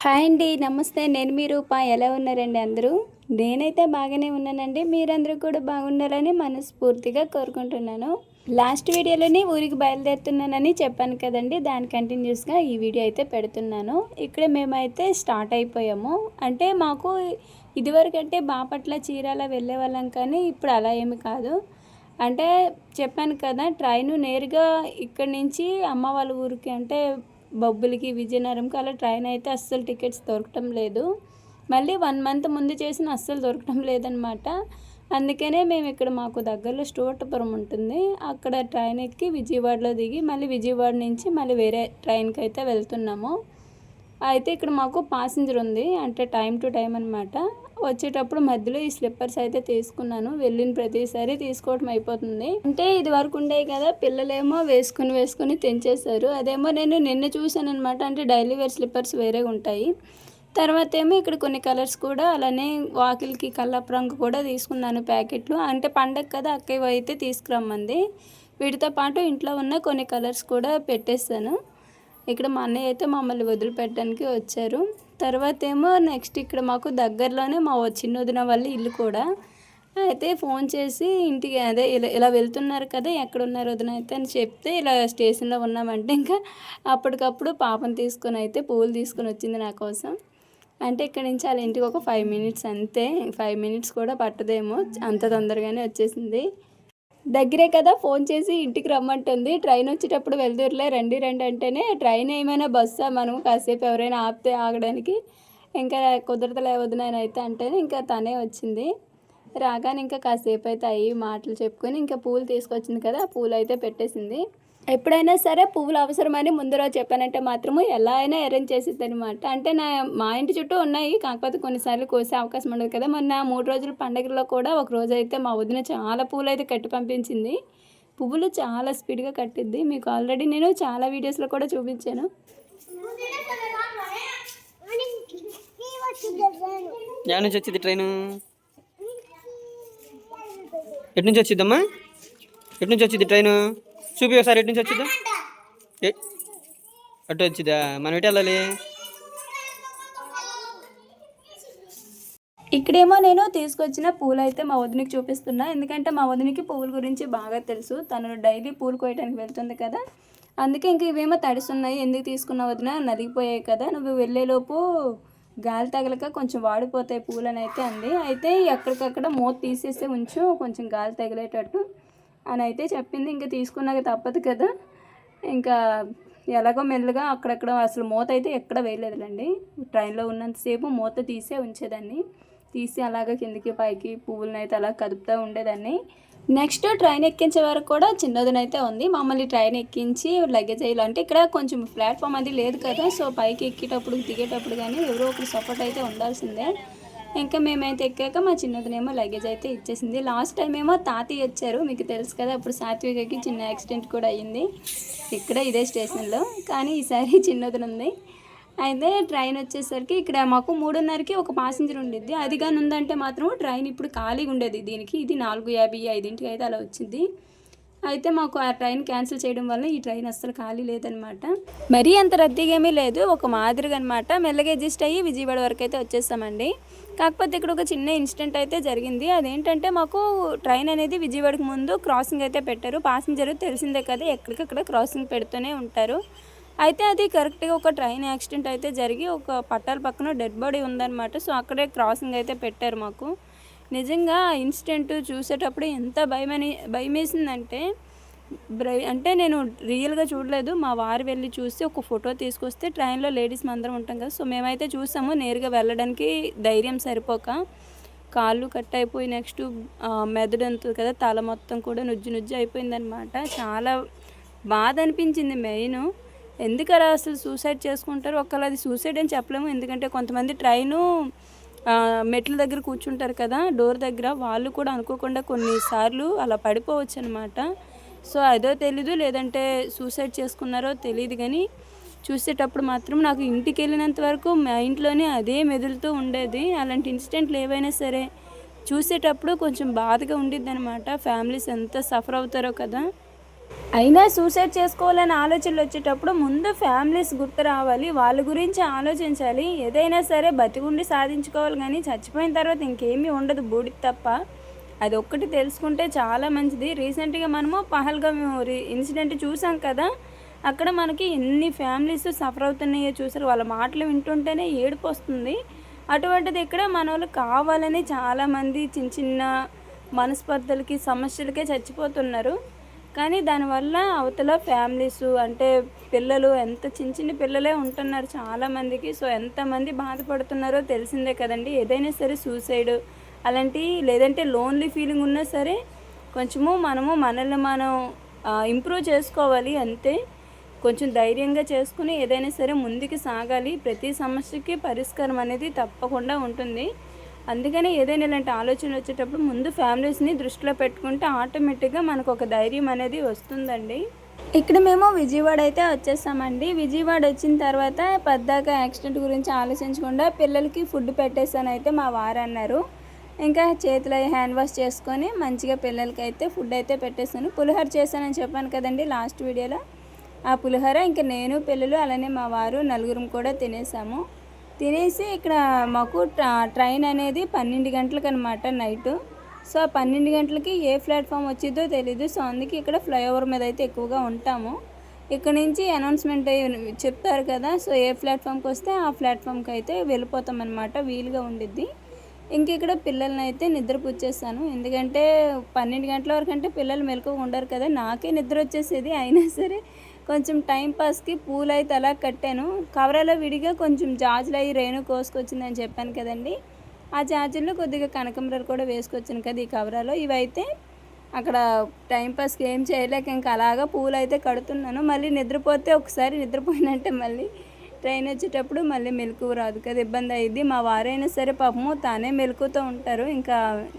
Hi అండి నమస్తే. నేను మీ రూప. ఎలా ఉన్నారండి అందరూ? నేనైతే బాగానే ఉన్నానండి. మీరందరూ కూడా బాగుండాలని మనస్ఫూర్తిగా కోరుకుంటున్నాను. లాస్ట్ వీడియోలోనే ఊరికి బయలుదేరుతున్నానని చెప్పాను కదండి. దాని కంటిన్యూస్గా ఈ వీడియో అయితే పెడుతున్నాను. ఇక్కడ మేమైతే స్టార్ట్ అయిపోయాము. అంటే మాకు ఇదివరకంటే బాపట్ల చీరాల వెళ్ళే వాళ్ళం కానీ ఇప్పుడు అలా ఏమి కాదు. అంటే చెప్పాను కదా ట్రైన్ నేరుగా ఇక్కడి నుంచి అమ్మ వాళ్ళ ఊరికి అంటే బొబ్బులకి విజయనగరంకి అలా ట్రైన్ అయితే అస్సలు టికెట్స్ దొరకటం లేదు. మళ్ళీ వన్ మంత్ ముందు చేసిన అస్సలు దొరకటం లేదనమాట. అందుకనే మేము ఇక్కడ మాకు దగ్గరలో స్టూవర్టపురం ఉంటుంది. అక్కడ ట్రైన్ ఎక్కి విజయవాడలో దిగి మళ్ళీ విజయవాడ నుంచి మళ్ళీ వేరే ట్రైన్కి అయితే వెళ్తున్నాము. అయితే ఇక్కడ మాకు పాసింజర్ ఉంది. అంటే టైం టు టైం అనమాట వచ్చేటప్పుడు మధ్యలో ఈ స్లిప్పర్స్ అయితే తీసుకున్నాను. వెళ్ళిన ప్రతిసారి తీసుకోవటం అయిపోతుంది. అంటే ఇది వరకు ఉండే కదా పిల్లలేమో వేసుకుని వేసుకుని తెంచేశారు. అదేమో నేను నిన్న చూశాను అనమాట అంటే డైలీ వేర్ స్లిప్పర్స్ వేరే ఉంటాయి. తర్వాత ఏమో ఇక్కడ కొన్ని కలర్స్ కూడా అలానే వాకిల్కి కల్లప్ రంగు కూడా తీసుకున్నాను ప్యాకెట్లు. అంటే పండగ కదా అక్కయ్య అయితే తీసుకురమ్మంది. వీటితో పాటు ఇంట్లో ఉన్న కొన్ని కలర్స్ కూడా పెట్టేస్తాను ఇక్కడ మా అన్నయ్య అయితే మమ్మల్ని వదిలిపెట్టడానికి వచ్చారు. తర్వాత ఏమో నెక్స్ట్ ఇక్కడ మాకు దగ్గరలోనే మా చిన్న వదిన వాళ్ళ ఇల్లు కూడా. అయితే ఫోన్ చేసి ఇంటికి అదే ఇలా ఇలా వెళ్తున్నారు కదా ఎక్కడ ఉన్నారు వదిన అయితే అని చెప్తే ఇలా స్టేషన్లో ఉన్నామంటే ఇంకా అప్పటికప్పుడు పాపను తీసుకొని అయితే పువ్వులు తీసుకొని వచ్చింది నా కోసం. అంటే ఇక్కడ నుంచి వాళ్ళ ఇంటికి ఒక ఫైవ్ మినిట్స్ అంతే ఫైవ్ మినిట్స్ కూడా పట్టదేమో అంత తొందరగానే వచ్చేసింది. దగ్గరే కదా ఫోన్ చేసి ఇంటికి రమ్మంటుంది. ట్రైన్ వచ్చేటప్పుడు వెళ్దూరులే రండి రండి అంటేనే ట్రైన్ ఏమైనా బస్సా మనం కాసేపు ఎవరైనా ఆపితే ఆగడానికి. ఇంకా కుదరతలే వదిన అయితే అంటేనే ఇంకా తనే వచ్చింది. రాగానే ఇంకా కాసేపు అయితే అయ్యి మాటలు చెప్పుకొని ఇంకా పూలు తీసుకొచ్చింది కదా ఆ పూలు అయితే పెట్టేసింది. ఎప్పుడైనా సరే పువ్వులు అవసరమని ముందు రోజు చెప్పానంటే మాత్రము ఎలా అయినా అరేంజ్ చేసిద్ది అనమాట అంటే నా మా ఇంటి చుట్టూ ఉన్నాయి కాకపోతే కొన్నిసార్లు కోసే అవకాశం ఉండదు కదా. మొన్న మూడు రోజుల పండుగలో కూడా ఒక రోజు అయితే మా వదిన చాలా పువ్వులు అయితే కట్టి పంపించింది. పువ్వులు చాలా స్పీడ్గా కట్టిద్ది. మీకు ఆల్రెడీ నేను చాలా వీడియోస్లో కూడా చూపించాను. ఎక్కడి నుంచి వచ్చింది ట్రైన్ ఎటు నుంచి వచ్చిద్దమ్మా ఎటు నుంచి వచ్చింది ట్రైను చూపి ఒకసారి ఎటు నుంచి వచ్చిద్దా అటు వచ్చిద్దా మనం ఎటు వెళ్ళాలి? ఇక్కడేమో నేను తీసుకొచ్చిన పూలు అయితే మా వదినికి చూపిస్తున్నా. ఎందుకంటే మా వదినికి పువ్వుల గురించి బాగా తెలుసు. తను డైలీ పూలు కోయటానికి వెళ్తుంది కదా. అందుకే ఇంక ఇవేమో తడిస్తున్నాయి. ఎందుకు తీసుకున్న వదిన? నలిగిపోయాయి కదా. నువ్వు వెళ్ళేలోపు గాలి తగలక కొంచెం వాడిపోతాయి పూలు అని అయితే అంది. అయితే ఎక్కడికక్కడ మూత తీసేసి ఉంచు. కొంచెం గాలి తగిలేటట్టు. అని అయితే చెప్పింది. ఇంకా తీసుకున్నాక తప్పదు కదా. ఇంకా ఎలాగో మెల్లగా అక్కడక్కడ అసలు మూత అయితే ఎక్కడ వేయలేదులండి. ట్రైన్లో ఉన్నంతసేపు మూత తీసే ఉంచేదాన్ని. తీసి అలాగ కిందికి పైకి పువ్వులను అయితే అలా కదుపుతూ ఉండేదాన్ని. నెక్స్ట్ ట్రైన్ ఎక్కించే వరకు కూడా చిన్నదినైతే ఉంది. మమ్మల్ని ట్రైన్ ఎక్కించి లగేజ్ వేయాలి అంటే ఇక్కడ కొంచెం ప్లాట్ఫామ్ అది లేదు కదా. సో పైకి ఎక్కేటప్పుడు దిగేటప్పుడు కానీ ఎవరో ఒకరు సపోర్ట్ అయితే ఉండాల్సిందే. ఇంకా మేమైతే ఎక్కాక మా చిన్నదినేమో లగేజ్ అయితే ఇచ్చేసింది. లాస్ట్ టైం ఏమో తాతయ్య వచ్చారు మీకు తెలుసు కదా అప్పుడు సాత్వికకి చిన్న యాక్సిడెంట్ కూడా అయ్యింది. ఇక్కడ ఇదే స్టేషన్లో కానీ ఈసారి చిన్నదిన ఉంది అయితే ట్రైన్ వచ్చేసరికి ఇక్కడ మాకు మూడున్నరకి ఒక పాసింజర్ ఉండిద్ది. అది ఉందంటే మాత్రం ట్రైన్ ఇప్పుడు ఖాళీగా ఉండేది దీనికి ఇది నాలుగు యాభై ఐదింటికి అయితే అలా వచ్చింది. అయితే మాకు ఆ ట్రైన్ క్యాన్సిల్ చేయడం వల్ల ఈ ట్రైన్ అస్సలు ఖాళీ లేదనమాట మరీ అంత రద్దీగా ఏమీ లేదు. ఒక మాదిరిగా అనమాట మెల్లగా అడ్జస్ట్ అయ్యి విజయవాడ వరకు అయితే వచ్చేస్తామండి. కాకపోతే ఇక్కడ ఒక చిన్న ఇన్సిడెంట్ అయితే జరిగింది. అదేంటంటే మాకు ట్రైన్ అనేది విజయవాడకు ముందు క్రాసింగ్ అయితే పెట్టారు. పాసింజర్ తెలిసిందే కదా ఎక్కడికక్కడ క్రాసింగ్ పెడుతూనే ఉంటారు. అయితే అది కరెక్ట్గా ఒక ట్రైన్ యాక్సిడెంట్ అయితే జరిగి ఒక పట్టాల పక్కన డెడ్ బాడీ ఉందన్నమాట. సో అక్కడే క్రాసింగ్ అయితే పెట్టారు మాకు. నిజంగా ఇన్సిడెంట్ చూసేటప్పుడు ఎంత భయమని భయం వేసిందంటే బ్రై- అంటే నేను రియల్గా చూడలేదు. మా వారు వెళ్ళి చూసి ఒక ఫోటో తీసుకొస్తే ట్రైన్లో లేడీస్ అందరం ఉంటాం కదా సో మేమైతే చూసాము. నేరుగా వెళ్ళడానికి ధైర్యం సరిపోక కాళ్ళు కట్ అయిపోయి నెక్స్ట్ మెదడు అంతుంది కదా తల మొత్తం కూడా నుజ్జు నుజ్జు అయిపోయిందనమాట చాలా బాధ అనిపించింది మెయిన్. ఎందుకు అలా అసలు సూసైడ్ చేసుకుంటారు? ఒకవేళ అది సూసైడ్ అని చెప్పలేము. ఎందుకంటే కొంతమంది ట్రైను మెట్ల దగ్గర కూర్చుంటారు కదా డోర్ దగ్గర వాళ్ళు కూడా అనుకోకుండా కొన్నిసార్లు అలా పడిపోవచ్చు అనమాట సో అదో తెలీదు లేదంటే సూసైడ్ చేసుకున్నారో తెలియదు కానీ చూసేటప్పుడు మాత్రం నాకు ఇంటికి వెళ్ళినంత వరకు మా ఇంట్లోనే అదే మెదులుతూ ఉండేది. అలాంటి ఇన్సిడెంట్లు ఏవైనా సరే చూసేటప్పుడు కొంచెం బాధగా ఉండిద్ది అనమాట ఫ్యామిలీస్ ఎంత సఫర్ అవుతారో కదా. అయినా సూసైడ్ చేసుకోవాలని ఆలోచనలు వచ్చేటప్పుడు ముందు ఫ్యామిలీస్ గుర్తు రావాలి వాళ్ళ గురించి ఆలోచించాలి. ఏదైనా సరే బతికుండి సాధించుకోవాలి కానీ చచ్చిపోయిన తర్వాత ఇంకేమీ ఉండదు బూడి తప్ప. అది ఒక్కటి తెలుసుకుంటే చాలా మంచిది. రీసెంట్గా మనము పహల్గా ఇన్సిడెంట్ చూసాం కదా అక్కడ మనకి ఎన్ని ఫ్యామిలీస్ సఫర్ అవుతున్నాయో చూసారు. వాళ్ళ మాటలు వింటుంటేనే ఏడుపు వస్తుంది. అటువంటిది ఇక్కడ మన వాళ్ళు కావాలని చాలామంది చిన్న చిన్న మనస్పర్ధలకి సమస్యలకే చచ్చిపోతున్నారు. కానీ దానివల్ల అవతల ఫ్యామిలీస్ అంటే పిల్లలు ఎంత చిన్న చిన్న పిల్లలే ఉంటున్నారు చాలామందికి. సో ఎంతమంది బాధపడుతున్నారో తెలిసిందే కదండి. ఏదైనా సరే సూసైడ్ అలాంటి లేదంటే లోన్లీ ఫీలింగ్ ఉన్నా సరే కొంచెము మనము మనల్ని మనం ఇంప్రూవ్ చేసుకోవాలి అంతే. కొంచెం ధైర్యంగా చేసుకుని ఏదైనా సరే ముందుకు సాగాలి. ప్రతి సమస్యకి పరిష్కారం అనేది తప్పకుండా ఉంటుంది. అందుకని ఏదైనా ఇలాంటి ఆలోచనలు వచ్చేటప్పుడు ముందు ఫ్యామిలీస్ని దృష్టిలో పెట్టుకుంటే ఆటోమేటిక్గా మనకు ఒక ధైర్యం అనేది వస్తుందండి. ఇక్కడ మేము విజయవాడ అయితే వచ్చేసామండి. విజయవాడ వచ్చిన తర్వాత పెద్దాక యాక్సిడెంట్ గురించి ఆలోచించకుండా పిల్లలకి ఫుడ్ పెట్టేసాను అయితే మా వారు అన్నారు. ఇంకా చేతిలో హ్యాండ్ వాష్ చేసుకొని మంచిగా పిల్లలకి అయితే ఫుడ్ అయితే పెట్టేసాను పులిహోర చేశానని చెప్పాను కదండి లాస్ట్ వీడియోలో. ఆ పులిహోర ఇంకా నేను పిల్లలు అలానే మా వారు నలుగురం కూడా తినేసాము. తినేసి ఇక్కడ మాకు ట్రా- ట్రైన్ అనేది పన్నెండు గంటలకు అనమాట నైట్. సో ఆ పన్నెండు గంటలకి ఏ ప్లాట్ఫామ్ వచ్చిందో తెలీదు. సో అందుకే ఇక్కడ ఫ్లైఓవర్ మీద అయితే ఎక్కువగా ఉంటాము. ఇక్కడ నుంచి అనౌన్స్మెంట్ అయ్యి చెప్తారు కదా సో ఏ ప్లాట్ఫామ్కి వస్తే ఆ ప్లాట్ఫామ్కి అయితే వెళ్ళిపోతాం అనమాట వీలుగా ఉండిద్ది. ఇంక ఇక్కడ పిల్లల్ని అయితే నిద్ర పుచ్చేస్తాను ఎందుకంటే పన్నెండు గంటల వరకు అంటే పిల్లలు మెలకు ఉండరు కదా. నాకే నిద్ర వచ్చేసేది అయినా సరే కొంచెం టైం పాస్కి పూలు అయితే అలా కట్టాను. కవరాలో విడిగా కొంచెం జాజులు అయ్యి రేణు కోసుకొచ్చిందని చెప్పాను కదండి. ఆ జాజుల్లో కొద్దిగా కనకంబరాలు కూడా వేసుకొచ్చాను కదా ఈ కవరాలో ఇవైతే అక్కడ టైం పాస్కి ఏం చేయలేక ఇంకా అలాగా పూలు అయితే కడుతున్నాను. మళ్ళీ నిద్రపోతే ఒకసారి నిద్రపోయినట్టే మళ్ళీ ట్రైన్ వచ్చేటప్పుడు మళ్ళీ మెలకు రాదు కదా ఇబ్బంది అయ్యింది మా వారైనా సరే పాపము తానే మెలకుతూ ఉంటారు. ఇంకా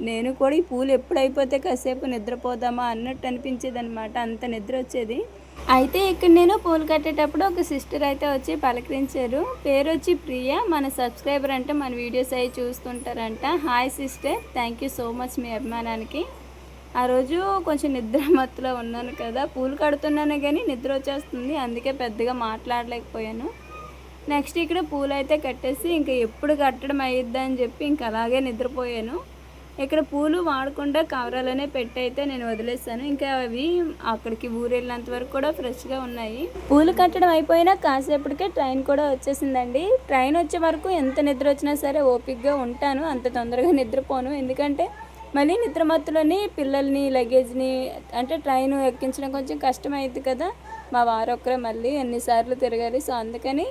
నేను కూడా ఈ పూలు ఎప్పుడు అయిపోతే కాసేపు నిద్రపోదామా అన్నట్టు అనిపించేది అనమాట అంత నిద్ర వచ్చేది. అయితే ఇక్కడ నేను పూలు కట్టేటప్పుడు ఒక సిస్టర్ అయితే వచ్చి పలకరించారు. పేరు వచ్చి ప్రియ. మన సబ్స్క్రైబర్ అంటే మన వీడియోస్ అవి చూస్తుంటారంట. Hi sister. Thank you so much మీ అభిమానానికి. ఆ రోజు కొంచెం నిద్ర మత్తులో ఉన్నాను కదా. పూలు కడుతున్నాను కానీ నిద్ర వచ్చేస్తుంది. అందుకే పెద్దగా మాట్లాడలేకపోయాను. నెక్స్ట్ ఇక్కడ పూలు అయితే కట్టేసి ఇంకా ఎప్పుడు కట్టడం అయ్యిద్దా అని చెప్పి ఇంకా అలాగే నిద్రపోయాను. ఇక్కడ పూలు వాడకుండా కవరాలనే పెట్టి అయితే నేను వదిలేసాను. ఇంకా అవి అక్కడికి ఊరు వెళ్ళినంత వరకు కూడా ఫ్రెష్గా ఉన్నాయి. పూలు కట్టడం అయిపోయినా కాసేపటికే ట్రైన్ కూడా వచ్చేసిందండి. ట్రైన్ వచ్చే వరకు ఎంత నిద్ర వచ్చినా సరే ఓపిక్గా ఉంటాను. అంత తొందరగా నిద్రపోను. ఎందుకంటే మళ్ళీ నిద్రమత్తులని పిల్లల్ని లగేజ్ని అంటే ట్రైన్ ఎక్కించడం కొంచెం కష్టం కదా. మా వారొక్కరే మళ్ళీ ఎన్నిసార్లు తిరగాలి. సో అందుకని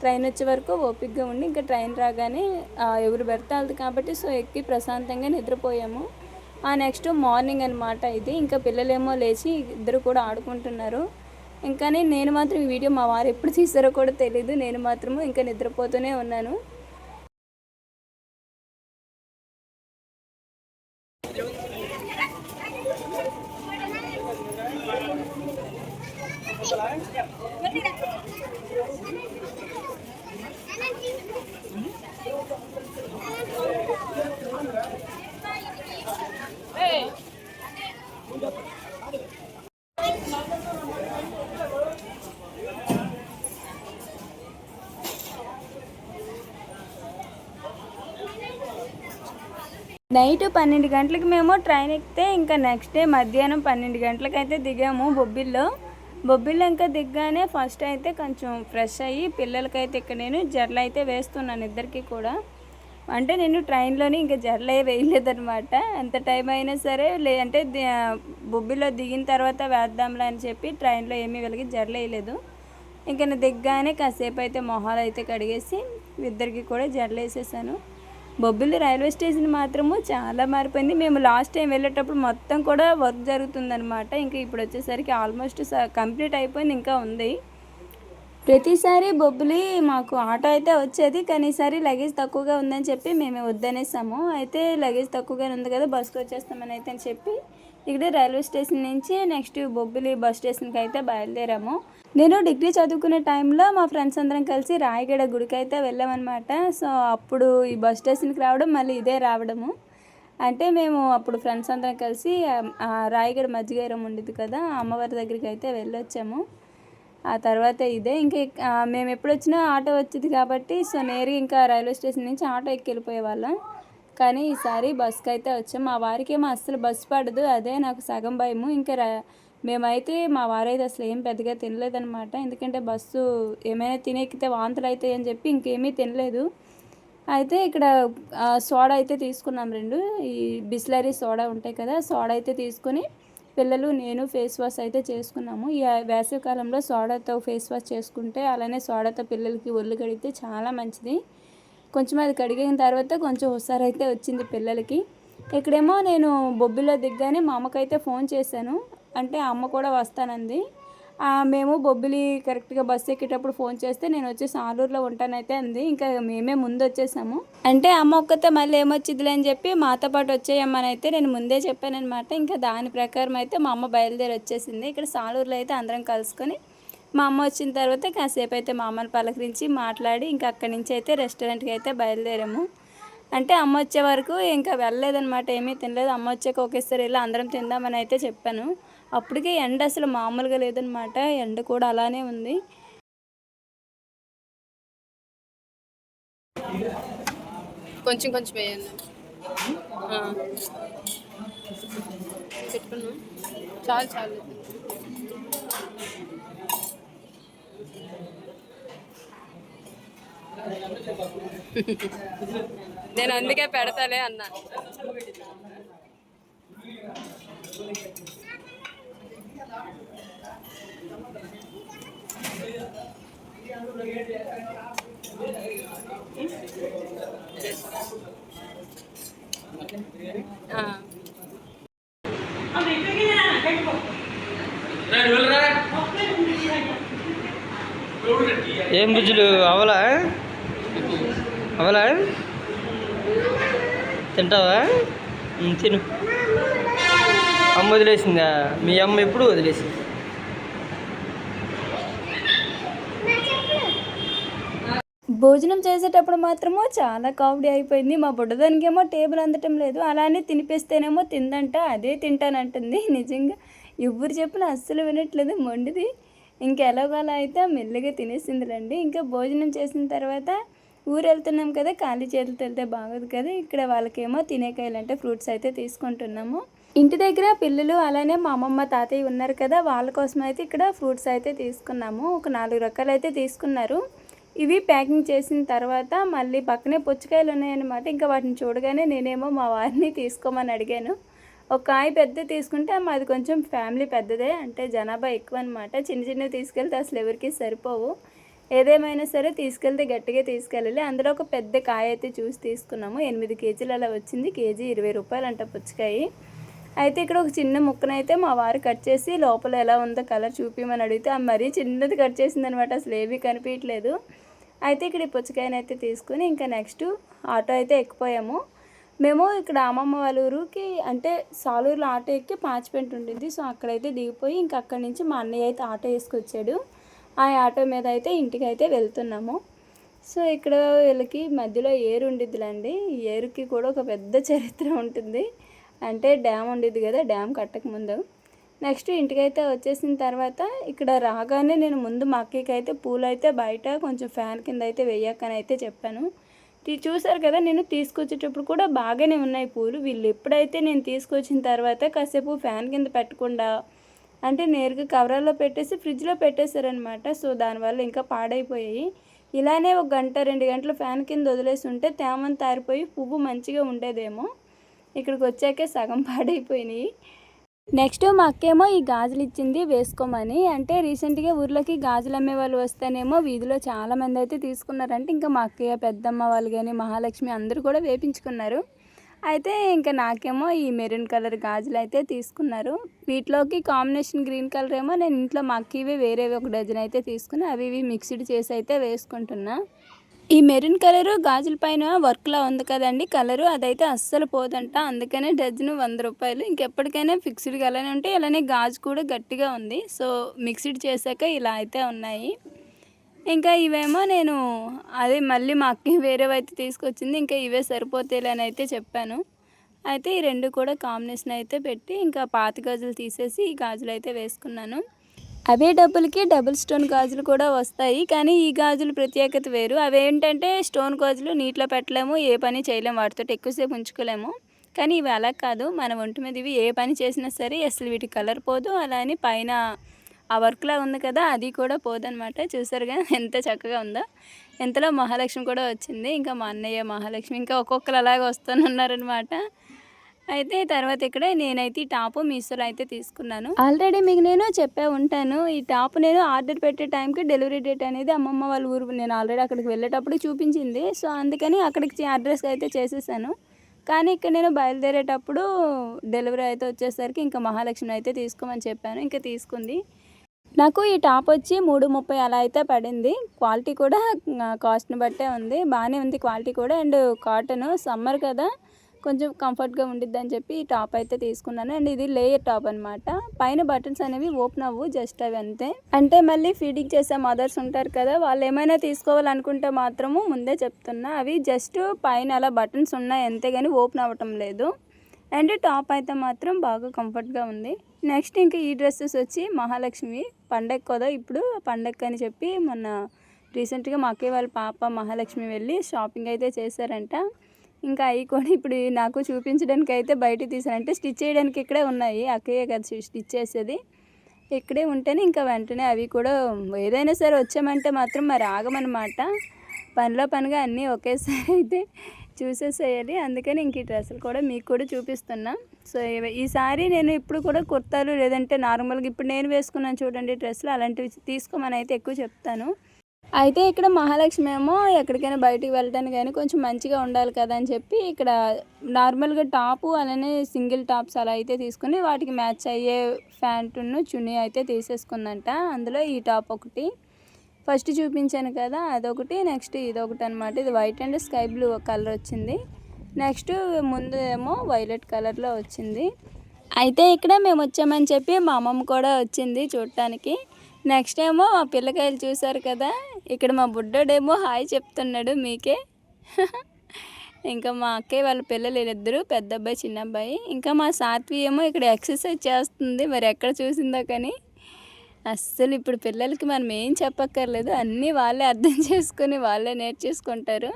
ట్రైన్ వచ్చే వరకు ఓపిక్గా ఉండి ఇంకా ట్రైన్ రాగానే ఎవరు ఎవరు పెడతాది కాబట్టి సో ఎక్కి ప్రశాంతంగా నిద్రపోయాము. ఆ నెక్స్ట్ మార్నింగ్ అనమాట ఇది. ఇంకా పిల్లలేమో లేచి ఇద్దరు కూడా ఆడుకుంటున్నారు. ఇంకానే నేను మాత్రం ఈ వీడియో మా వారు ఎప్పుడు తీసారో కూడా తెలీదు. నేను మాత్రము ఇంకా నిద్రపోతూనే ఉన్నాను. నైట్ పన్నెండు గంటలకు మేము ట్రైన్ ఎక్కితే ఇంకా నెక్స్ట్ డే మధ్యాహ్నం పన్నెండు గంటలకు అయితే దిగాము బొబ్బిల్లో. బొబ్బిల్లో ఇంకా దిగ్గానే ఫస్ట్ అయితే కొంచెం ఫ్రెష్ అయ్యి పిల్లలకైతే ఇక్కడ నేను జర్లు అయితే వేస్తున్నాను ఇద్దరికి కూడా. అంటే నేను ట్రైన్లోనే ఇంకా జర్లు అయ్యి వేయలేదనమాట ఎంత టైం అయినా సరే లేదంటే అంటే బొబ్బిలో దిగిన తర్వాత వేద్దాంలే అని చెప్పి ట్రైన్లో ఏమీ వెలిగి జర్లు వేయలేదు. ఇంకా నేను దిగ్గానే కాసేపు అయితే మొహాలు అయితే కడిగేసి ఇద్దరికి కూడా జడలు వేసేసాను. బొబ్బిలి రైల్వే స్టేషన్ మాత్రము చాలా మారిపోయింది. మేము లాస్ట్ టైం వెళ్ళేటప్పుడు మొత్తం కూడా వర్క్ జరుగుతుందనమాట ఇంకా ఇప్పుడు వచ్చేసరికి ఆల్మోస్ట్ కంప్లీట్ అయిపోయింది ఇంకా ఉంది. ప్రతిసారి బొబ్బిలి మాకు ఆటో అయితే వచ్చేది కానీ ఈసారి లగేజ్ తక్కువగా ఉందని చెప్పి మేము వద్దనేసాము. అయితే లగేజ్ తక్కువగానే ఉంది కదా బస్కి వచ్చేస్తామని అయితే అని చెప్పి ఇక్కడ రైల్వే స్టేషన్ నుంచి నెక్స్ట్ బొబ్బిలి బస్ స్టేషన్కి అయితే బయలుదేరాము. నేను డిగ్రీ చదువుకునే టైంలో మా ఫ్రెండ్స్ అందరం కలిసి రాయగడ గుడికి అయితే వెళ్ళామన్నమాట. సో అప్పుడు ఈ బస్ స్టేషన్కి రావడం మళ్ళీ ఇదే రావడము. అంటే మేము అప్పుడు ఫ్రెండ్స్ అందరం కలిసి రాయగడ మజ్జిగైరం ఉండేది కదా అమ్మవారి దగ్గరికి అయితే వెళ్ళొచ్చాము. ఆ తర్వాత ఇదే. ఇంకా మేము ఎప్పుడు వచ్చినా ఆటో వచ్చింది కాబట్టి సో నేరుగా ఇంకా రైల్వే స్టేషన్ నుంచి ఆటో ఎక్కి వెళ్ళిపోయే వాళ్ళం. కానీ ఈసారి బస్కి అయితే వచ్చాం. మా వారికి ఏమో అస్సలు బస్సు పడదు. అదే నాకు సగం భయము. ఇంకా రా- మేమైతే మా వారైతే అసలు ఏం పెద్దగా తినలేదన్నమాట. ఎందుకంటే బస్సు ఏమైనా తినేకితే వాంతులు అవుతాయి అని చెప్పి ఇంకేమీ తినలేదు. అయితే ఇక్కడ సోడా అయితే తీసుకున్నాం రెండు. ఈ బిస్లరీ సోడా ఉంటాయి కదా సోడా అయితే తీసుకొని పిల్లలు నేను ఫేస్ వాష్ అయితే చేసుకున్నాము. ఈ వేసవికాలంలో సోడాతో ఫేస్ వాష్ చేసుకుంటే అలానే సోడాతో పిల్లలకి ఒళ్ళు కడిగితే చాలా మంచిది. కొంచెం అది కడిగిన తర్వాత కొంచెం హుషారు అయితే వచ్చింది పిల్లలకి. ఇక్కడేమో నేను బొబ్బిలో దిగ్గానే మా అమ్మకైతే ఫోన్ చేశాను. అంటే అమ్మ కూడా వస్తానంది. మేము బొబ్బిలి కరెక్ట్గా బస్సు ఎక్కేటప్పుడు ఫోన్ చేస్తే నేను వచ్చి సాలూరులో ఉంటానైతే అంది. ఇంకా మేమే ముందు వచ్చేసాము. అంటే అమ్మ ఒక్కతే మళ్ళీ ఏమొచ్చిద్దిలే అని చెప్పి మాతో పాటు వచ్చేయమ్మని అయితే నేను ముందే చెప్పానమాట ఇంకా దాని ప్రకారం అయితే మా అమ్మ బయలుదేరి వచ్చేసింది. ఇక్కడ సాలూరులో అయితే అందరం కలుసుకొని మా అమ్మ వచ్చిన తర్వాత కాసేపు అయితే మా అమ్మని పలకరించి మాట్లాడి ఇంకా అక్కడి నుంచి అయితే రెస్టారెంట్కి అయితే బయలుదేరాము. అంటే అమ్మ వచ్చే వరకు ఇంకా వెళ్ళలేదన్నమాట. ఏమీ తినలేదు. అమ్మ వచ్చాక ఒకేసారి వెళ్ళి అందరం తిందామని అయితే చెప్పాను. అప్పటికే ఎండ అసలు మామూలుగా లేదనమాట. ఎండ కూడా అలానే ఉంది. కొంచెం కొంచెం వేయండి. ఆ. పెట్టుకున్నాం. చాలు చాలు. నేను అందుకే పెడతాలే అన్నా. ఏం బుజ్జులు అవలా అవలా తింటావా? తిను. అమ్మ వదిలేసిందా? మీ అమ్మ ఎప్పుడు వదిలేసింది? భోజనం చేసేటప్పుడు మాత్రము చాలా కామెడీ అయిపోయింది. మా బుడ్డదానికేమో టేబుల్ అందటం లేదు. అలానే తినిపిస్తేనేమో తిందంట అదే తింటానంటుంది. నిజంగా ఎవరు చెప్పిన అస్సలు వినట్లేదు. మొండిది. ఇంకెలాగోలా అయితే మెల్లిగా తినేసిందిలండి ఇంకా భోజనం చేసిన తర్వాత ఊరు వెళ్తున్నాం కదా ఖాళీ చేతులతో వెళ్తే బాగోదు కదా. ఇక్కడ వాళ్ళకేమో తినేకాయలు అంటే ఫ్రూట్స్ అయితే తీసుకుంటున్నాము. ఇంటి దగ్గర పిల్లలు అలానే మా అమ్మమ్మ తాతయ్య ఉన్నారు కదా. వాళ్ళ కోసం అయితే ఇక్కడ ఫ్రూట్స్ అయితే తీసుకున్నాము. ఒక నాలుగు రకాలు అయితే తీసుకున్నారు. ఇవి ప్యాకింగ్ చేసిన తర్వాత మళ్ళీ పక్కనే పుచ్చకాయలు ఉన్నాయన్నమాట. ఇంకా వాటిని చూడగానే నేనేమో మా వారిని తీసుకోమని అడిగాను. ఒక కాయ పెద్ద తీసుకుంటే మాది కొంచెం ఫ్యామిలీ పెద్దదే అంటే జనాభా ఎక్కువ అనమాట చిన్న చిన్నవి తీసుకెళ్తే అసలు ఎవరికి సరిపోవు. ఏదేమైనా సరే తీసుకెళ్తే గట్టిగా తీసుకెళ్ళాలి. అందులో ఒక పెద్ద కాయ అయితే చూసి తీసుకున్నాము. ఎనిమిది కేజీలు అలా వచ్చింది. కేజీ ఇరవై రూపాయలు అంట పుచ్చకాయ. అయితే ఇక్కడ ఒక చిన్న ముక్కనైతే మా వారు కట్ చేసి లోపల ఎలా ఉందో కలర్ చూపించమని అడిగితే మరీ చిన్నది కట్ చేసింది అనమాట అసలు ఏమీ కనిపించట్లేదు అయితే ఇక్కడ ఈ పుచ్చకాయనైతే తీసుకుని ఇంకా నెక్స్ట్ ఆటో అయితే ఎక్కిపోయాము. మేము ఇక్కడ అమ్మమ్మ వాళ్ళ ఊరుకి అంటే సాలూరులో ఆటో ఎక్కి పాచిపెంట ఉండింది. సో అక్కడైతే దిగిపోయి ఇంకా అక్కడి నుంచి మా అన్నయ్య అయితే ఆటో వేసుకొచ్చాడు ఆ ఆటో మీద అయితే ఇంటికి అయితే వెళ్తున్నాము. సో ఇక్కడ వీళ్ళకి మధ్యలో ఏరు ఉండిద్దిలండి. ఏరుకి కూడా ఒక పెద్ద చరిత్ర ఉంటుంది. అంటే డ్యామ్ ఉండిద్ది కదా డ్యామ్ కట్టకముందు. నెక్స్ట్ ఇంటికైతే వచ్చేసిన తర్వాత ఇక్కడ రాగానే నేను ముందు మా అక్కకి అయితే పూలు అయితే బయట కొంచెం ఫ్యాన్ కింద అయితే వేయకని అయితే చెప్పాను చూసారు కదా నేను తీసుకొచ్చేటప్పుడు కూడా బాగానే ఉన్నాయి పూలు. వీళ్ళు ఎప్పుడైతే నేను తీసుకొచ్చిన తర్వాత కాసేపు ఫ్యాన్ కింద పెట్టకుండా అంటే నేరుగా కవరాల్లో పెట్టేసి ఫ్రిడ్జ్లో పెట్టేశారనమాట సో దానివల్ల ఇంకా పాడైపోయాయి. ఇలానే ఒక గంట రెండు గంటలు ఫ్యాన్ కింద వదిలేసి ఉంటే తేమని తారిపోయి పువ్వు మంచిగా ఉండేదేమో. ఇక్కడికి వచ్చాకే సగం పాడైపోయినాయి. నెక్స్ట్ మా అక్కేమో ఈ గాజులు ఇచ్చింది వేసుకోమని. అంటే రీసెంట్గా ఊర్లోకి గాజులు అమ్మే వాళ్ళు వస్తేనేమో వీధిలో చాలా మంది అయితే తీసుకున్నారంటే ఇంకా మా అక్కయ్య పెద్దమ్మ వాళ్ళు కానీ మహాలక్ష్మి అందరూ కూడా వేపించుకున్నారు. అయితే ఇంకా నాకేమో ఈ మెరూన్ కలర్ గాజులు అయితే తీసుకున్నారు. వీటిలోకి కాంబినేషన్ గ్రీన్ కలర్ ఏమో నేను ఇంట్లో మా అక్కవి వేరేవి ఒక డజన్ అయితే తీసుకుని అవి ఇవి మిక్స్డ్ చేసి అయితే వేసుకుంటున్నా. ఈ మెరూన్ కలరు గాజుల పైన వర్క్లా ఉంది కదండి. కలరు అదైతే అస్సలు పోదంట. అందుకనే డజన్ వంద రూపాయలు. ఇంకెప్పటికైనా ఫిక్స్డ్గా అలానే ఉంటే అలానే గాజు కూడా గట్టిగా ఉంది. సో మిక్స్డ్ చేశాక ఇలా అయితే ఉన్నాయి. ఇంకా ఇవేమో నేను అదే మళ్ళీ మా అక్క వేరేవైతే తీసుకొచ్చింది. ఇంకా ఇవే సరిపోతాయి అయితే చెప్పాను. అయితే ఈ రెండు కూడా కాంబినేషన్ అయితే పెట్టి ఇంకా పాత గాజులు తీసేసి ఈ గాజులు అయితే వేసుకున్నాను. అవే డబ్బులకి డబుల్ స్టోన్ గాజులు కూడా వస్తాయి. కానీ ఈ గాజులు ప్రత్యేకత వేరు. అవేంటంటే స్టోన్ గాజులు నీటిలో పెట్టలేము ఏ పని చేయలేము వాటితో ఎక్కువసేపు ఉంచుకోలేము. కానీ ఇవి అలా కాదు. మన ఒంటి మీద ఇవి ఏ పని చేసినా సరే అసలు వీటి కలర్ పోదు. అలా అని పైన ఆ వర్క్లా ఉంది కదా అది కూడా పోదనమాట చూసారుగా ఎంత చక్కగా ఉందో. ఎంతలో మహాలక్ష్మి కూడా వచ్చింది. ఇంకా మా అన్నయ్య మహాలక్ష్మి ఇంకా ఒక్కొక్కరు అలాగే ఉన్నారనమాట అయితే తర్వాత ఇక్కడ నేనైతే ఈ టాప్ మీషోలో అయితే తీసుకున్నాను. ఆల్రెడీ మీకు నేను చెప్పే ఉంటాను ఈ టాప్ నేను ఆర్డర్ పెట్టే టైంకి డెలివరీ డేట్ అనేది అమ్మమ్మ వాళ్ళ ఊరు నేను ఆల్రెడీ అక్కడికి వెళ్ళేటప్పుడు చూపించింది. సో అందుకని అక్కడికి అడ్రస్ అయితే చేసేసాను. కానీ ఇక్కడ నేను బయలుదేరేటప్పుడు డెలివరీ అయితే వచ్చేసరికి ఇంకా మహాలక్ష్మి అయితే తీసుకోమని చెప్పాను ఇంకా తీసుకుంది. నాకు ఈ టాప్ వచ్చి మూడు ముప్పై అలా అయితే పడింది. క్వాలిటీ కూడా కాస్ట్ని బట్టే ఉంది. బాగానే ఉంది క్వాలిటీ కూడా. అండ్ కాటన్ సమ్మర్ కదా కొంచెం కంఫర్ట్గా ఉండిద్ది అని చెప్పి ఈ టాప్ అయితే తీసుకున్నాను. అండ్ ఇది లేయర్ టాప్ అనమాట పైన బటన్స్ అనేవి ఓపెన్ అవ్వు జస్ట్ అవి అంతే. అంటే మళ్ళీ ఫీడింగ్ చేసే మదర్స్ ఉంటారు కదా వాళ్ళు ఏమైనా తీసుకోవాలనుకుంటే మాత్రము ముందే చెప్తున్నా. అవి జస్ట్ పైన అలా బటన్స్ ఉన్నాయి అంతే కానీ ఓపెన్ అవ్వటం లేదు. అండ్ టాప్ అయితే మాత్రం బాగా కంఫర్ట్గా ఉంది. నెక్స్ట్ ఇంకా ఈ డ్రెస్సెస్ వచ్చి మహాలక్ష్మి పండగ కదా ఇప్పుడు పండగ అని చెప్పి మొన్న రీసెంట్గా మా అక్కయ్య వాళ్ళ పాప మహాలక్ష్మి వెళ్ళి షాపింగ్ అయితే చేశారంట. ఇంకా అవి కూడా ఇప్పుడు నాకు చూపించడానికి అయితే బయట తీసాను అంటే స్టిచ్ చేయడానికి ఇక్కడే ఉన్నాయి. అక్కయ్య కదా స్టిచ్ చేసేది. ఇక్కడే ఉంటేనే ఇంకా వెంటనే అవి కూడా ఏదైనా సరే వచ్చామంటే మాత్రం మరి ఆగమన్నమాట. పనిలో పనిగా అన్నీ ఒకేసారి అయితే చూసేసేయాలి. అందుకని ఇంక ఈ డ్రెస్సులు కూడా మీకు కూడా చూపిస్తున్నా. సో ఈసారి నేను ఇప్పుడు కూడా కుర్తాలు లేదంటే నార్మల్గా ఇప్పుడు నేను వేసుకున్నాను చూడండి డ్రెస్సులు అలాంటివి తీసుకోమని అయితే ఎక్కువ చెప్తాను. అయితే ఇక్కడ మహాలక్ష్మి ఏమో ఎక్కడికైనా బయటికి వెళ్ళడానికి కానీ కొంచెం మంచిగా ఉండాలి కదా అని చెప్పి ఇక్కడ నార్మల్గా టాపు అలానే సింగిల్ టాప్స్ అలా అయితే తీసుకుని వాటికి మ్యాచ్ అయ్యే ప్యాంటును చున్నీ అయితే తీసేసుకుందంట. అందులో ఈ టాప్ ఒకటి. ఫస్ట్ చూపించాను కదా అదొకటి. నెక్స్ట్ ఇదొకటి అనమాట ఇది white and sky blue colour వచ్చింది. నెక్స్ట్ ముందు ఏమో వైలెట్ కలర్లో వచ్చింది. అయితే ఇక్కడ మేము వచ్చామని చెప్పి మా అమ్మమ్మ కూడా వచ్చింది చూడటానికి. నెక్స్ట్ ఏమో మా పిల్లకాయలు చూసారు కదా ఇక్కడ మా బుడ్డోడేమో హాయ్ చెప్తున్నాడు మీకే. ఇంకా మా అక్కయ్య వాళ్ళ పిల్లలు ఇద్దరు పెద్ద అబ్బాయి చిన్న అబ్బాయి. ఇంకా మా సాత్వి ఏమో ఇక్కడ ఎక్సర్సైజ్ చేస్తుంది మరి ఎక్కడ చూసిందో కానీ. అస్సలు ఇప్పుడు పిల్లలకి మనం ఏం చెప్పక్కర్లేదు అన్నీ వాళ్ళే అర్థం చేసుకొని వాళ్ళే నేర్చేసుకుంటారు.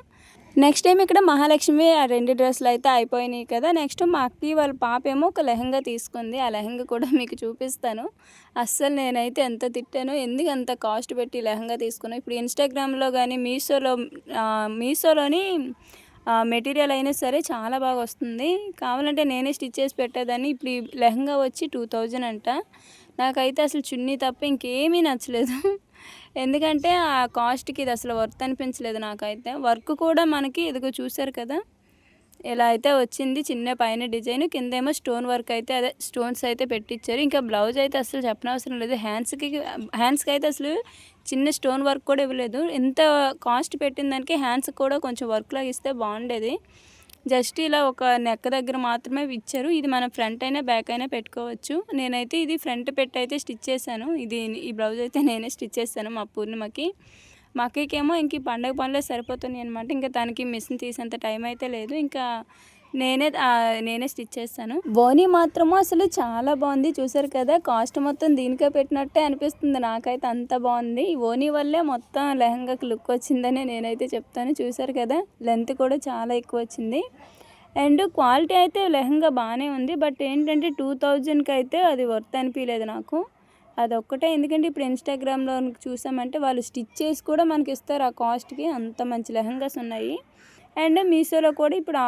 నెక్స్ట్ టైం ఇక్కడ మహాలక్ష్మి ఆ రెండు డ్రెస్సులు అయితే అయిపోయినాయి కదా. నెక్స్ట్ మా అక్కకి వాళ్ళ పాప ఏమో ఒక లెహంగా తీసుకుంది. ఆ లెహంగా కూడా మీకు చూపిస్తాను. అస్సలు నేనైతే ఎంత తిట్టానో ఎందుకు అంత కాస్ట్ పెట్టి లెహంగా తీసుకున్నాను ఇప్పుడు ఇన్స్టాగ్రామ్లో కానీ మీషోలో మీషోలోని మెటీరియల్ అయినా సరే చాలా బాగా వస్తుంది. కావాలంటే నేనే స్టిచ్ చేసి పెట్టేదాన్ని. ఇప్పుడు ఈ లెహంగా వచ్చి టూ థౌజండ్ అంట. నాకైతే అసలు చున్నీ తప్ప ఇంకేమీ నచ్చలేదు. ఎందుకంటే ఆ కాస్ట్కి ఇది అసలు వర్త్ అనిపించలేదు నాకైతే. వర్క్ కూడా మనకి ఇదిగో చూసారు కదా? ఇలా అయితే వచ్చింది చిన్న పైన డిజైన్ కింద ఏమో స్టోన్ వర్క్ అయితే అదే స్టోన్స్ అయితే పెట్టించారు ఇంకా బ్లౌజ్ అయితే అసలు చెప్పనవసరం లేదు. హ్యాండ్స్కి హ్యాండ్స్కి అయితే అసలు చిన్న స్టోన్ వర్క్ కూడా ఇవ్వలేదు. ఎంత కాస్ట్ పెట్టిన దానికి హ్యాండ్స్కి కూడా కొంచెం వర్క్ ఇస్తే బాగుండేది. జస్ట్ ఇలా ఒక నెక్ దగ్గర మాత్రమే ఇచ్చారు ఇది మనం ఫ్రంట్ అయినా బ్యాక్ అయినా పెట్టుకోవచ్చు. నేనైతే ఇది ఫ్రంట్ పెట్టి అయితే స్టిచ్ చేశాను. ఇది ఈ బ్లౌజ్ అయితే నేనే స్టిచ్ చేశాను మా పూర్ణిమకి. మా అక్కకేమో ఇంక ఈ పండగ పనులే సరిపోతున్నాయి అనమాట ఇంకా దానికి మిషన్ తీసేంత టైం అయితే లేదు. ఇంకా నేనే నేనే స్టిచ్ చేస్తాను. బోనీ మాత్రము అసలు చాలా బాగుంది. చూసారు కదా కాస్ట్ మొత్తం దీనికే పెట్టినట్టే అనిపిస్తుంది నాకైతే అంత బాగుంది. ఈ ఓనీ వల్లే మొత్తం లెహంగాకి లుక్ వచ్చిందని నేనైతే చెప్తాను. చూసారు కదా లెంత్ కూడా చాలా ఎక్కువ వచ్చింది. అండ్ క్వాలిటీ అయితే లెహంగా బాగానే ఉంది. బట్ ఏంటంటే టూ థౌజండ్కి అయితే అది వర్త్ అనిపించలేదు నాకు. అదొక్కటే. ఎందుకంటే ఇప్పుడు ఇన్స్టాగ్రామ్లో చూసామంటే వాళ్ళు స్టిచ్ చేసి కూడా మనకి ఇస్తారు ఆ కాస్ట్కి. అంత మంచి లెహంగాస్ ఉన్నాయి. అండ్ మీషోలో కూడా ఇప్పుడు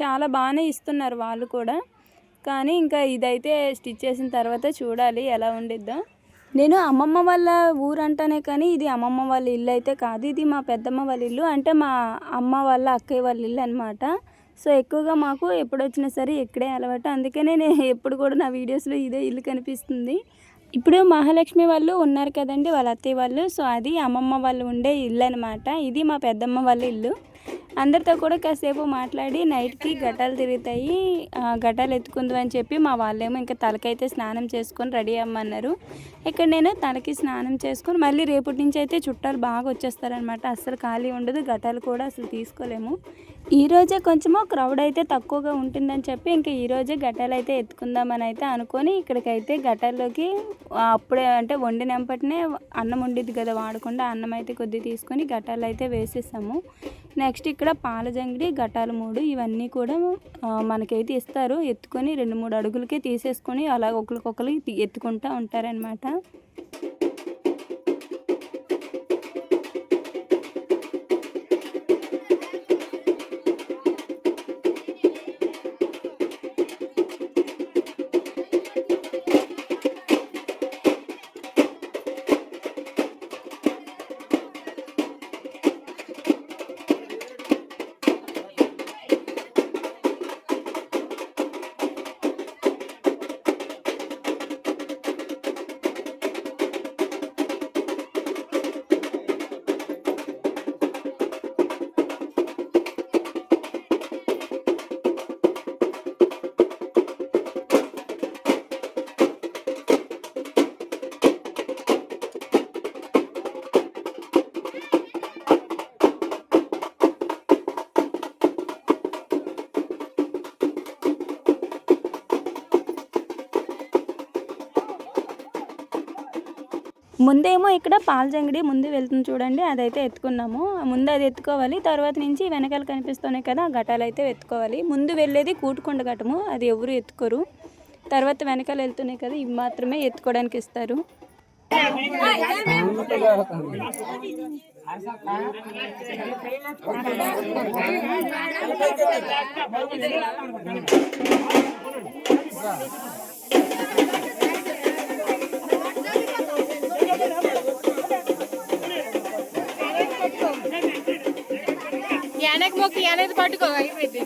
చాలా బాగానే ఇస్తున్నారు వాళ్ళు కూడా. కానీ ఇంకా ఇదైతే స్టిచ్ చేసిన తర్వాత చూడాలి ఎలా ఉండిద్దో. నేను అమ్మమ్మ వాళ్ళ ఊరు అంటానే కానీ ఇది అమ్మమ్మ వాళ్ళ ఇల్లు అయితే కాదు. ఇది మా పెద్దమ్మ వాళ్ళ ఇల్లు. అంటే మా అమ్మ వాళ్ళ అక్కయ్య వాళ్ళ ఇల్లు అనమాట సో ఎక్కువగా మాకు ఎప్పుడు వచ్చినా సరే ఇక్కడే అలవాటు. అందుకనే నేను ఎప్పుడు కూడా నా వీడియోస్లో ఇదే ఇల్లు కనిపిస్తుంది. ఇప్పుడు మహాలక్ష్మి వాళ్ళు ఉన్నారు కదండి వాళ్ళ అత్తయ్య వాళ్ళు. సో అది అమ్మమ్మ వాళ్ళు ఉండే ఇల్లు అనమాట ఇది మా పెద్దమ్మ వాళ్ళ ఇల్లు. అందరితో కూడా కాసేపు మాట్లాడి నైట్కి ఘటాలు తిరుగుతాయి. ఆ, ఎత్తుకుందు అని చెప్పి మా వాళ్ళేమో ఇంకా తలకైతే స్నానం చేసుకొని రెడీ అమ్మన్నారు ఇక్కడ నేను తలకి స్నానం చేసుకొని మళ్ళీ రేపటి నుంచి అయితే చుట్టాలు బాగా వచ్చేస్తారనమాట అస్సలు ఖాళీ ఉండదు ఘటాలు కూడా అసలు తీసుకోలేము. ఈరోజే కొంచెము క్రౌడ్ అయితే తక్కువగా ఉంటుందని చెప్పి ఇంకా ఈరోజే రోజే అయితే ఎత్తుకుందామని అయితే అనుకొని ఇక్కడికైతే ఘటాల్లోకి అప్పుడే అంటే వండినంపటినే అన్నం వండిద్ది కదా వాడకుండా అన్నం అయితే కొద్ది తీసుకొని గట్టాలు అయితే వేసేసాము. నెక్స్ట్ ఇక్కడ పాలజంగిడి గట్టాలు మూడు ఇవన్నీ కూడా మనకైతే ఇస్తారు. ఎత్తుకొని రెండు మూడు అడుగులకే తీసేసుకొని అలా ఒకరికొకరు ఎత్తుకుంటూ ఉంటారనమాట ముందేమో ఇక్కడ పాలజంగడి ముందు వెళ్తుంది చూడండి అదైతే ఎత్తుకున్నాము. ముందు అది ఎత్తుకోవాలి తర్వాత నుంచి వెనకాల కనిపిస్తున్నాయి కదా ఘటాలు అయితే ఎత్తుకోవాలి. ముందు వెళ్ళేది కూటుకొండ ఘటము అది ఎవరు ఎత్తుకోరు. తర్వాత వెనకాల వెళ్తున్నాయి కదా ఇవి మాత్రమే ఎత్తుకోవడానికి ఇస్తారు. వెనక అనేది వెనక పట్టుకో అయిపోయింది.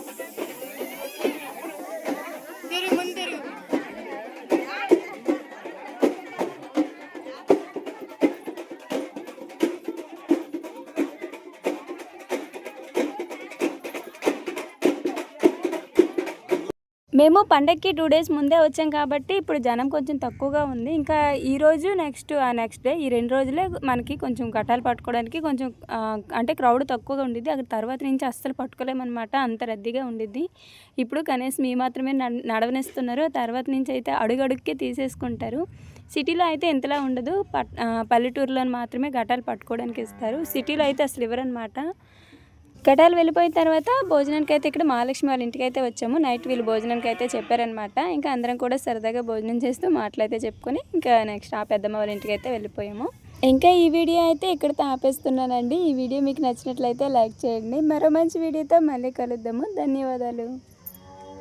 మేము పండక్కి టూ డేస్ ముందే వచ్చాం కాబట్టి ఇప్పుడు జనం కొంచెం తక్కువగా ఉంది. ఇంకా ఈరోజు నెక్స్ట్ ఆ నెక్స్ట్ డే ఈ రెండు రోజులే మనకి కొంచెం గట్టాలు పట్టుకోవడానికి కొంచెం అంటే క్రౌడ్ తక్కువగా ఉండిద్ది. అక్కడ తర్వాత నుంచి అస్సలు పట్టుకోలేమన్నమాట. అంత రద్దీగా ఉండిద్ది. ఇప్పుడు కనీసం మీ మాత్రమే నడవనిస్తున్నారు. తర్వాత నుంచి అయితే అడుగడుక్కే తీసేసుకుంటారు. సిటీలో అయితే ఇంతలా ఉండదు. పట్ పల్లెటూరులో మాత్రమే గట్టాలు పట్టుకోవడానికి ఇస్తారు. సిటీలో అయితే అసలు ఇవ్వరనమాట ఘటాలు వెళ్ళిపోయిన తర్వాత భోజనానికి అయితే ఇక్కడ మహాలక్ష్మి వాళ్ళ ఇంటికి అయితే వచ్చాము. నైట్ వీళ్ళు భోజనానికి అయితే చెప్పారనమాట ఇంకా అందరం కూడా సరదాగా భోజనం చేస్తూ మాటలైతే చెప్పుకొని ఇంకా నెక్స్ట్ ఆ పెద్దమ్మ వాళ్ళ ఇంటికి అయితే వెళ్ళిపోయాము. ఇంకా ఈ వీడియో అయితే ఇక్కడితో ఆపేస్తున్నానండి. ఈ వీడియో మీకు నచ్చినట్లయితే లైక్ చేయండి. మరో మంచి వీడియోతో మళ్ళీ కలుద్దాము. ధన్యవాదాలు.